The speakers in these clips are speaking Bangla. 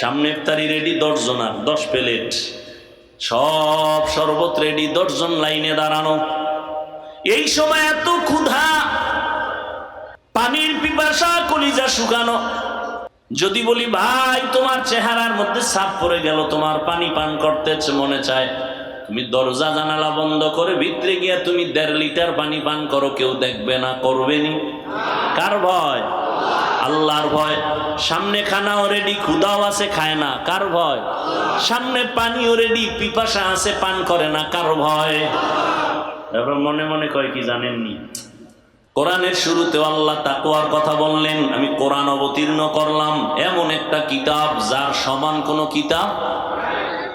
সামনে ইফতারি রেডি দশজনার দশ প্লেট। সব শরবত রেডি দশজন লাইনে দাঁড়ানো। এই সময় এত ক্ষুধা, পানির পিপাসা, কলিজা শুকানো। যদি বলি, ভাই, তোমার চেহারার মধ্যে সাপ পড়ে গেল, তোমার পানি পান করতে মনে চায়। তুমি দরজা জানালা বন্ধ করে ভিতরে গিয়ে তুমি দেড় লিটার পানি পান করো, কেউ দেখবে না, করবে নি? কার ভয়? আল্লাহর ভয়। সামনে খানাও রেডি ক্ষুদাও আছে, খায় না। কার ভয়? সামনে পানিও রেডি পিপাসা আছে, পান করে না। কার ভয়? এবার মনে মনে কয় কি জানেননি? কোরআনের শুরুতে আল্লাহ তাকুয়ার কথা বললেন, আমি কোরআন অবতীর্ণ করলাম। এমন একটা কিতাব, যার সমান কোনো কিতাব?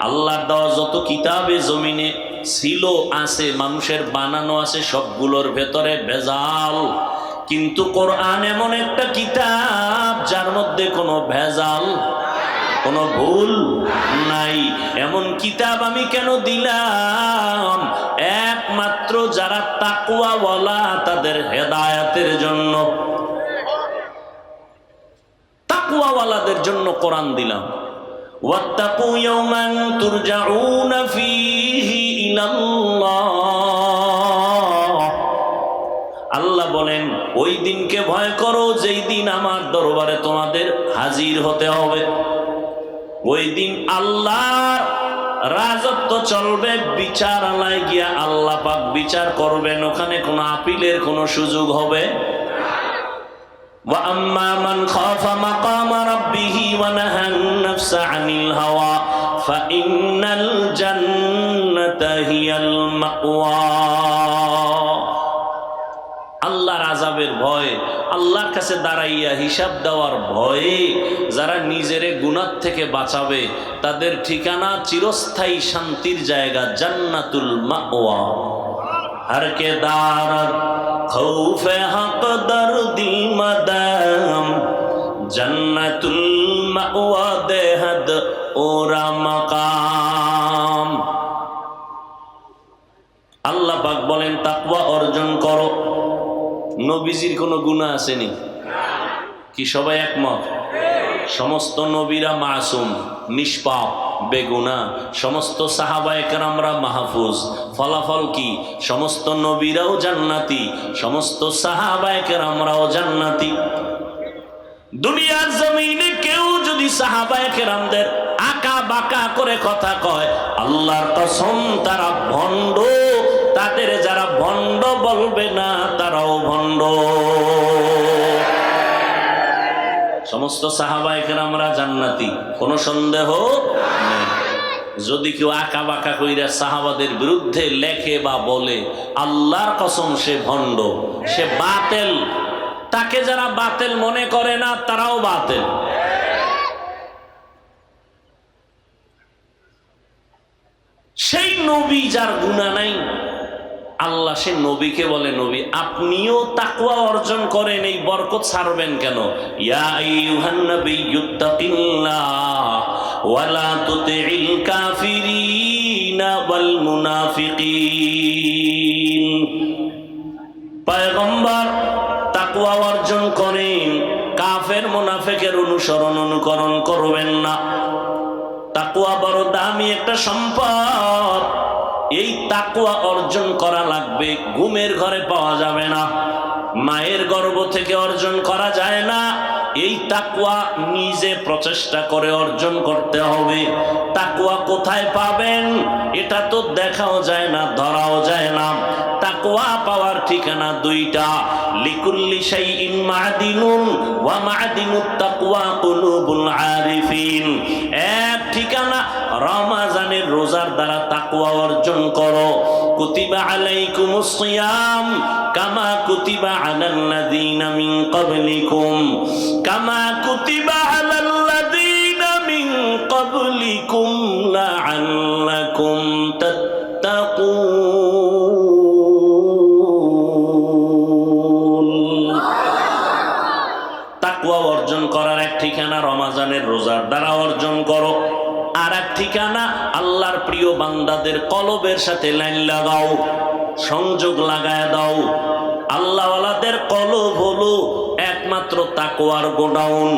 আল্লাহর দেওয়া যত কিতাবে জমিনে ছিল, আছে, মানুষের বানানো আছে, সবগুলোর ভেতরে ভেজাল। কিন্তু কোরআন এমন একটা কিতাব যার মধ্যে কোনো ভেজাল, কোনো ভুল নাই। এমন কিতাব আমি কেন দিলাম? একমাত্র যারা তাকুয়াওয়ালা তাদের হেদায়াতের জন্য। তাকুয়াওয়ালাদের জন্য কোরআন দিলাম। ওয়াত্তাকু ইয়াওমান তুরজাউনা ফীহি ইলাল্লাহ। দিনকে ভয় করো যেই দিন আমার দরবারে তোমাদের হাজির হতে হবে ওই দিন আল্লাহর রাজত্ব চলবে বিচার আলায় গিয়া আল্লাহ পাক বিচার করবেন ওখানে কোনো আপিলের কোনো সুযোগ হবে وأما من خاف مقام ربه ونهى النفس عن الهوى فإن الجنة هي المأوى আল্লাহর আজাবের ভয়, আল্লাহর কাছে দাঁড়াইয়া হিসাব দেওয়ার ভয়ে, যারা নিজেরে গুণার থেকে বাঁচাবে, তাদের ঠিকানা চিরস্থায়ী শান্তির জায়গা, জান্নাতুল মাওয়া। আর কে দার খৌফে হক দরদি মদম, জন্নতুল মাওয়া দেহদ ওরা মকাম। আল্লাহ পাক বলেন, তাকওয়া অর্জন করো। নবীজির কোনো গুনাহ আসেনি? কি সবাই একমত? সমস্ত নবীরা মাসুম, নিষ্পাপ, বেগুনা, সমস্ত সাহাবায়করামরা মাহফুজ। ফলাফল কি? সমস্ত নবীরাও জান্নাতি, সমস্ত সাহাবায়করামরাও জান্নাতি। দুনিয়ার জমিনে কেউ যদি সাহাবায়করামদের আকা বাঁকা করে কথা কয়, আল্লাহর কসম তারা ভণ্ড, তাদের যারা ভণ্ড বলবে না ভণ্ড সমস্ত সাহাবাহিকের আমরা জান্নাতি, কোনো সন্দেহ যদি কেউ আঁকা বাঁকা কইরা সাহাবাদের বিরুদ্ধে লেখে বা বলে, আল্লাহর কসম সে ভণ্ড, সে বাতেল। তাকে যারা বাতেল মনে করে না, তারাও বাতেল সেই নবী যার গুণা নাই আল্লাহ সে নবীকে বলে, নবী, আপনিও তাকুয়া অর্জন করেন, এই বরকত ছাড়বেন কেন? তাকুয়া অর্জন করেন, কাফের মুনাফিকের অনুসরণ অনুকরণ করবেন না। তাকুয়া বড় দামি একটা সম্পদ। এই তাকুয়া অর্জন করা লাগবে ঘুমের ঘরে পাওয়া যাবে না। মায়ের গর্ভ থেকে অর্জন করা যায় না। এই তাকুয়া নিজে প্রচেষ্টা করে অর্জন করতে হবে। তাকুয়া কোথায় পাবেন? এটা তো দেখাও যায় না, ধরাও যায় না। তাকুয়া পাওয়ার ঠিকানা দুইটা। লিকুল্লি শাইইন মাদিনুন ওয়া মাদিনুত তাকুয়া কুলুবুল আরিফিন। এক ঠিকানা, রমাজানের রোজার দ্বারা তাকুয়া অর্জন করো। তাকওয়া অর্জন করার এক ঠিকানা রমাজানের রোজার দ্বারা অর্জন করো। ঠিকানা আল্লাহর প্রিয় বান্দাদের কলবের সাথে লাইন লাগাও, সংযোগ লাগায় দাও। আল্লাহওয়ালাদের কলব হলো একমাত্র তাকোয়ার গোডাউন।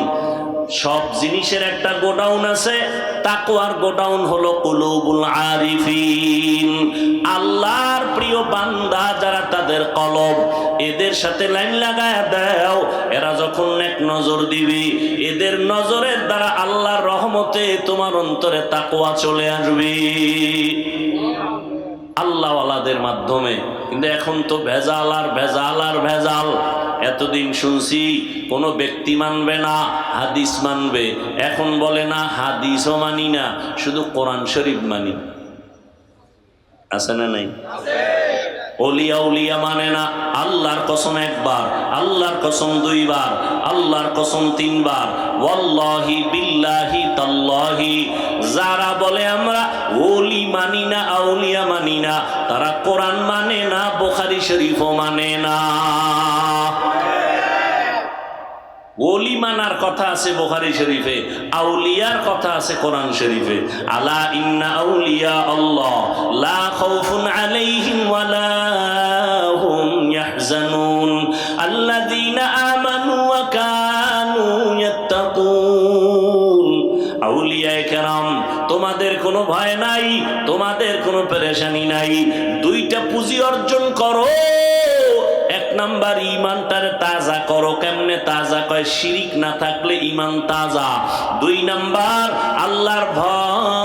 সব জিনিসের একটা গোডাউন আছে। তাকওয়ার গোডাউন হলো কুলুবুল আরিফিন। আল্লাহর প্রিয় বান্দা যারা তাদের কলব, এদের সাথে লাইন লাগায় দাও। এরা যখন এক নজর দিবি, এদের নজরের দ্বারা আল্লাহর রহমতে তোমার অন্তরে তাকওয়া চলে আসবে। আল্লাহওয়ালাদের মাধ্যমে। কিন্তু এখন তো ভেজাল আর ভেজাল আর ভেজাল। এতদিন শুনছি, কোনো ব্যক্তি মানবে না, হাদিস মানবে। এখন বলে না, হাদিসও মানি না, শুধু কোরআন শরীফ মানি। আছে না নাই? অলিয়া উলিয়া মানে না, আল্লাহর কসম একবার, আল্লাহর কসম দুইবার, আল্লাহর কসম তিনবার। ওয়াল্লাহি বিল্লাহি তাল্লাহি। যারা বলে আমরা ওলি মানি না, আউলিয়া মানি না, তারা কোরআন মানে না, বোখারি শরীফও মানে না। ওলি মানার কথা আছে বোখারি শরীফে, আউলিয়ার কথা আছে কোরআন শরীফে। আলা ইন্না আউলিয়া আল্লাহ, লা খাউফুন আলাইহিম ওয়ালা হুম ইয়াহজানুন। আল্লাযীনা আমানু ওয়া কানু কেরাম, তোমাদের কোনো ভয় নাই, তোমাদের কোনো পেরেশানি নাই। দুইটা পুঁজি অর্জন করো। নাম্বার ইমানটারে তাজা করো। কেমনে তাজা কয়? শিরিক না থাকলে ইমান তাজা। দুই নাম্বার, আল্লাহর ভয়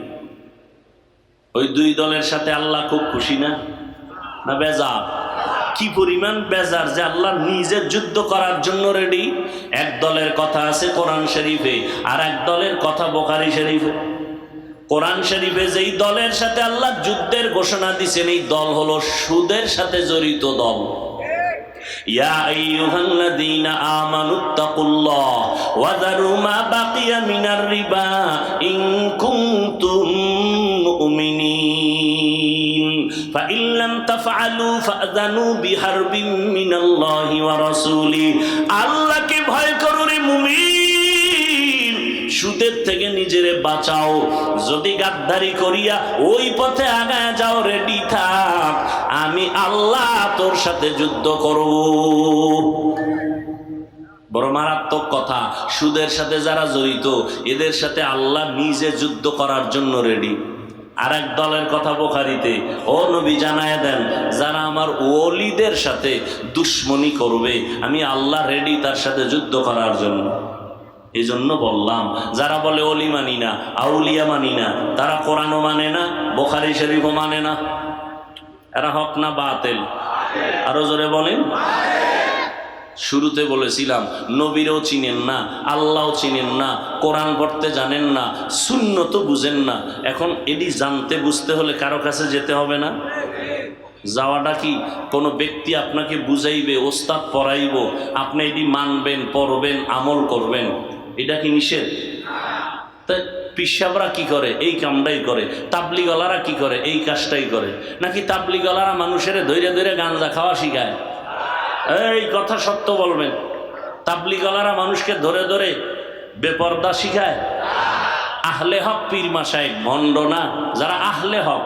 ওই দুই দলের সাথে আল্লাহ খুব খুশি না? না বেজার? কি পরিমাণ বেজার যে আল্লাহ নিজে যুদ্ধ করার জন্য রেডি এক দলের কথা আছে কোরআন শরীফে, আর এক দলের কথা বোকারি শরীফে। কোরআন শরীফে যেই দলের সাথে আল্লাহ যুদ্ধের ঘোষণা দিচ্ছেন এই দল হলো সুদের সাথে জড়িত দল। আমানুত্তাকুল্লাহ ওয়াদারু মা বাকিয়া মিনার রিবা ইং কুনতুম فإن لم تفعلوا فأذنوا بحرب من الله ورسوله الله কে ভয় করো রে মুমিন সুদের থেকে নিজেরে বাঁচাও যদি গাদ্দারি করিয়া ওই পথে আগায় যাও রেডি থাক আমি আল্লাহ তোর সাথে যুদ্ধ করব বড় মারাত্মক কথা সুদের সাথে যারা জড়িত এদের সাথে আল্লাহ নিজে যুদ্ধ করার জন্য রেডি আর এক দলের কথা বোখারিতে, ও নবী, জানায় দেন, যারা আমার ওলিদের সাথে দুশ্মনী করবে, আমি আল্লাহ রেডি তার সাথে যুদ্ধ করার জন্য। এই জন্য বললাম, যারা বলে অলি মানি না, আউলিয়া মানি না, তারা কোরআনও মানে না, বোখারি শরীফও মানে না। এরা হক না বাতেল? আরও জোরে বলেন শুরুতে বলেছিলাম, নবীরও চিনেন না, আল্লাহও চিনেন না, কোরআন পড়তে জানেন না শূন্য তো বুঝেন না। এখন এটি জানতে বুঝতে হলে কারও কাছে যেতে হবে না। যাওয়াটা কি? কোনো ব্যক্তি আপনাকে বুঝাইবে, ওস্তাদ পড়াইব, আপনি এটি মানবেন, পড়বেন, আমল করবেন। এটা কি নিষেধ? তাই পিসাবরা কি করে? এই কামটাই করে। তাবলিগলারা কি করে? এই কাজটাই করে। নাকি তাবলিগলারা মানুষের ধৈর্য ধৈর্য গাঞ্জা খাওয়া শিখায়? এই কথা সত্য বলবেন। তাবলিগলারা মানুষকে ধরে ধরে বেপর্দা শিখায়। আহলে হক পীর মাসায় ভণ্ড না, যারা আহলে হক।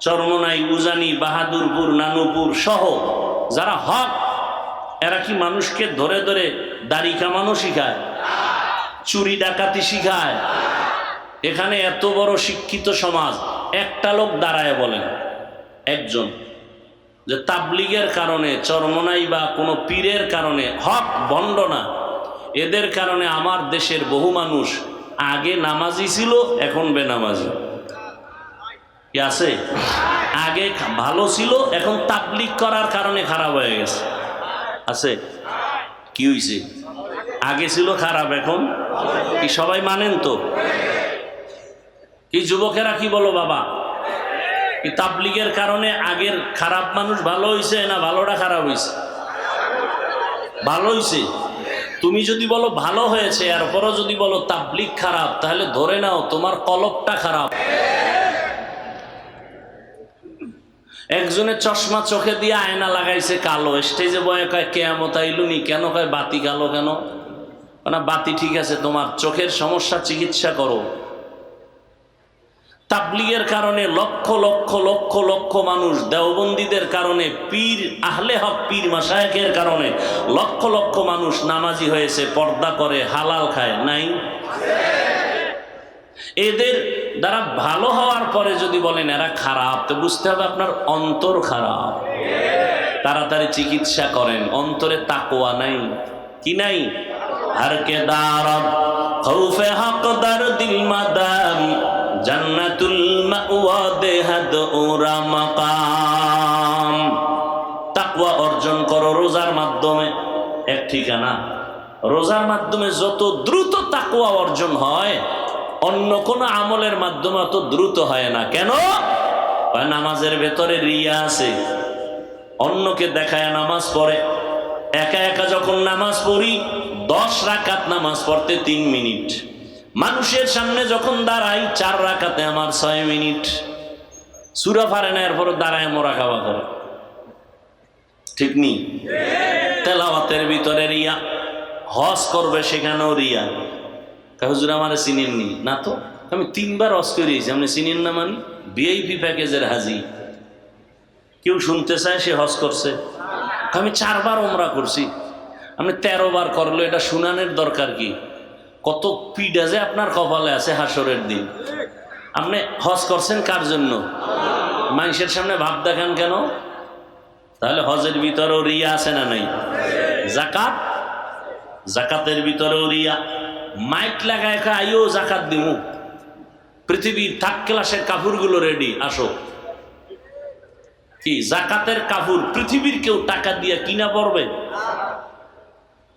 চরমনাই, উজানি, বাহাদুরপুর, নানুপুর সহ যারা হক, এরা কি মানুষকে ধরে ধরে দাড়ি কামানো শিখায়? চুরি ডাকাতি শিখায়? এখানে এত বড় শিক্ষিত সমাজ, একটা লোক দাঁড়ায় বলেন, একজন। যে তাবলিগের কারণে, চরমনাই বা কোনো পীরের কারণে, হক ভণ্ড না। এদের কারণে আমার দেশের বহু মানুষ আগে নামাজি ছিল, এখন বেনামাজি। কি আছে? আগে ভালো ছিল, এখন তাবলিগ করার কারণে খারাপ হয়ে গেছে। আছে? কি হইছে? আগে ছিল খারাপ, এখন? কি সবাই মানেন তো? কি যুবকেরা কি বলো বাবা? তাবলিগের কারণে আগের খারাপ মানুষ ভালো হইছে না ভালোটা খারাপ হয়েছে ভালো হয়েছে তুমি যদি বলো ভালো হয়েছে, এরপরও যদি বলো তাবলিক খারাপ, তাহলে ধরে নাও তোমার কলপটা খারাপ। একজনের চশমা চোখে দিয়ে আয়না লাগাইছে কালো, স্টেজে বয়ে কয়, কেয়ামত আইলুনি? কেন কয়, বাতি কালো কেন? না, বাতি ঠিক আছে, তোমার চোখের সমস্যা চিকিৎসা করো। তাবলিগের কারণে লক্ষ লক্ষ লক্ষ লক্ষ মানুষ দেওবন্দীদের কারণে, পীর আহলে হক, পীর মাসায়কের কারণে লক্ষ লক্ষ মানুষ নামাজি হয়েছে, পর্দা করে, হালাল খায়। নাই। এদের দ্বারা ভালো হওয়ার পরে যদি বলেন, এরা খারাপ তো বুঝতে হবে আপনার অন্তর খারাপ। তাড়াতাড়ি চিকিৎসা করেন। অন্তরে তাকোয়া নাই। কি নাই? হর কে দারদ, খৌফে হক দার দিল মাদাম জান্নাতুল মাওয়া দেহাদ অর্জন করো রোজার মাধ্যমে। এক ঠিকানা, রোজার মাধ্যমে যত দ্রুত তাকওয়া অর্জন হয়, অন্য কোনো আমলের মাধ্যমে অত দ্রুত হয় না। কেন? নামাজের ভেতরে রিয়া আছে। অন্যকে দেখায় নামাজ পড়ে। একা একা যখন নামাজ পড়ি, দশ রাকাত নামাজ পড়তে তিন মিনিট। মানুষের সামনে যখন দাঁড়াই, চার রাকাতে আমার ছয় মিনিট। সুরা ফারে না এরপর দাঁড়ায় মোরা খাওয়া করে। ঠিক নি? তেলাওয়াতের ভিতরে রিয়া, হজ করবে সেখানেও রিয়া। হুজুর আমার চিনেননি না? তো? আমি তিনবার হজ করিয়েছি। আপনি চিনেন না মানে? ভিআইপি প্যাকেজের হাজি। কেউ শুনতে চায়, সে হজ করছে। আমি চারবার ওমরা করছি। আপনি তেরো বার করল এটা শুনানের দরকার কি? কত পিডা যে আপনার কপালে আছে হাসরের দিন। আপনি হজ করছেন কার জন্য? মানুষের সামনে ভাব দেখান কেন? তাহলে হজের ভিতরেও রিয়া আছে না নাই? জাকাত? জাকাতের ভিতরেও রিয়া। মাইক লাগায় আইও জাকাত দিমু। পৃথিবীর থাক ক্লাসের কাপড়গুলো রেডি আসো। কি, জাকাতের কাপড় পৃথিবীর কেউ টাকা দিয়ে কিনা পড়বে?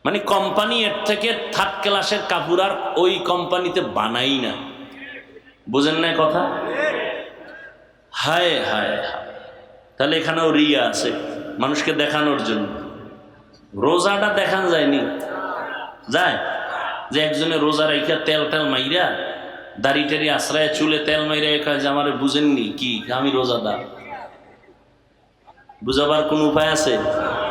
মানে কোম্পানি এর থেকে থার্ড ক্লাসের কাপড় আর ওই কোম্পানিতে বানাই না। বুঝেন না কথা? হায় হায় হায়। তাহলে এখানেও রিয়া আছে, মানুষকে দেখানোর জন্য। রোজাটা দেখান যায়নি। যায়? যে একজনে রোজা রেখা তেল টেল মাইরা, দাড়ি টাড়ি আশ্রয় চুলে তেল মাইরা যে আমার বুঝেননি কি, আমি রোজাদার। বুঝাবার কোন উপায় আছে?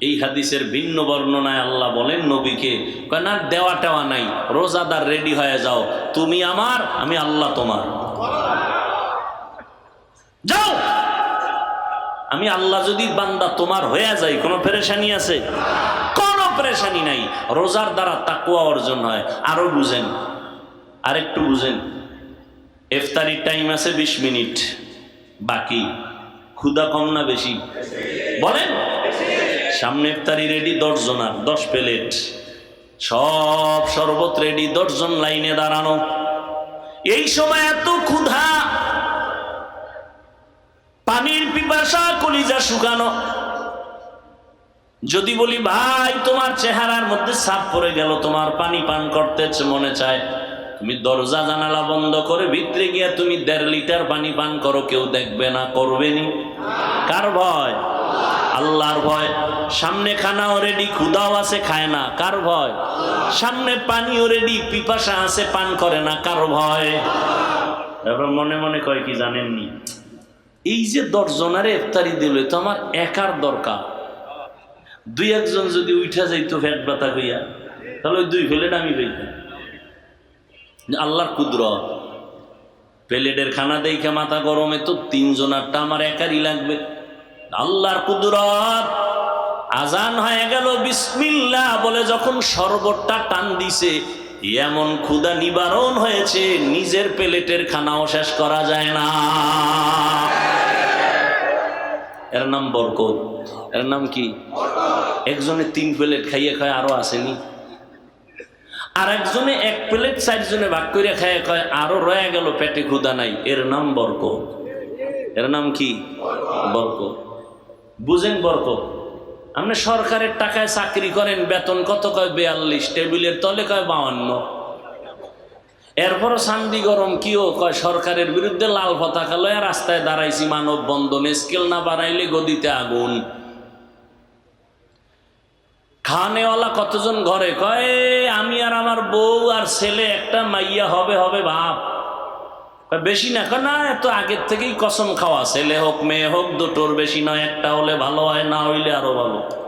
এই হাদিসের ভিন্ন বর্ণনায় আল্লাহ বলেন নবীকে না, দেওয়া টেওয়া নাই, রোজাদার রেডি হয়ে যাও, তুমি আমার, আমি আল্লাহ তোমার। যাও! আমি আল্লাহ যদি বান্দা তোমার হয়ে যাই, কোনো পেরেশানি আছে? কোনো পেরেশানি নাই, রোজার দ্বারা তাকুয়া অর্জন হয়। আরও বুঝেন, আরেকটু বুঝেন। ইফতারির টাইম আছে বিশ মিনিট, বাকি ক্ষুদা কম না বেশি? বলেন। সামনে ইফতারি রেডি দশজন আর, দশ প্লেট। সব শরবত রেডি দশজন লাইনে দাঁড়ানো। এই সময় এত ক্ষুধা। পানির পিপাসা, কলিজা শুকানো। যদি বলি, ভাই, তোমার চেহারার মধ্যে সাপ পড়ে গেল, তোমার পানি পান করতে মনে চায়। তুমি দরজা জানালা বন্ধ করে ভিতরে গিয়ে তুমি দেড় লিটার পানি পান করো, কেউ দেখবে না, করবে নি? কার ভয়? আল্লাহর ভয়। সামনে খানাও রেডি ক্ষুদাও আছে, খায় না। কার ভয়? সামনে পানিও রেডি পিপাসা আছে, পান করে না। কার ভয়? এবার মনে মনে কয় কি জানেননি? এই যে দশজনারে ইফতারি দিল তো আমার একার দরকার। দুই একজন যদি উঠা যাইতো ফ্যাট ব্যথা হইয়া তাহলে ওই দুই প্লেট আমি পেতাম আল্লাহর কুদ্র প্লেটের খানা দেখে মাথা গরমে তো তিনজনারটা আমার একারই লাগবে। আল্লাহর কুদরত। আজান হয়ে গেল, বিসমিল্লাহ বলে যখন শরবতটা টান দিছে, এমন ক্ষুদা নিবারণ হয়েছে, নিজের প্লেটের খানাও শেষ করা যায় না। এর নাম বরকত। এর নাম কি? একজনে তিন প্লেট খাইয়ে খায়, আরও আসেনি। আর একজনে এক প্লেট চারজনে ভাগ করে খায় কয় আরও রয়ে গেল, পেটে ক্ষুদা নাই। এর নাম বরকত। এর নাম কি? বরকত। বুঝেন বরকত। আপনি সরকারের টাকায় চাকরি করেন বেতন কত কয়? বিয়াল্লিশ। টেবিলের তলে কয় বাউান্ন। এরপরও শান্তি গরম কিও? কয় সরকারের বিরুদ্ধে লাল পতাকা লয়া রাস্তায় দাঁড়াইছি মানব বন্ধন। স্কেল না বাড়াইলে গদিতে আগুন। খানেওয়ালা কতজন ঘরে? কয় আমি আর আমার বউ আর ছেলে একটা মাইয়া হবে হবে কয়, বেশি না না এত আগের থেকেই কসম খাওয়া, ছেলে হোক, মেয়ে হোক, দুটোর বেশি নয়, একটা হলে ভালো হয়, না হইলে আরও ভালো।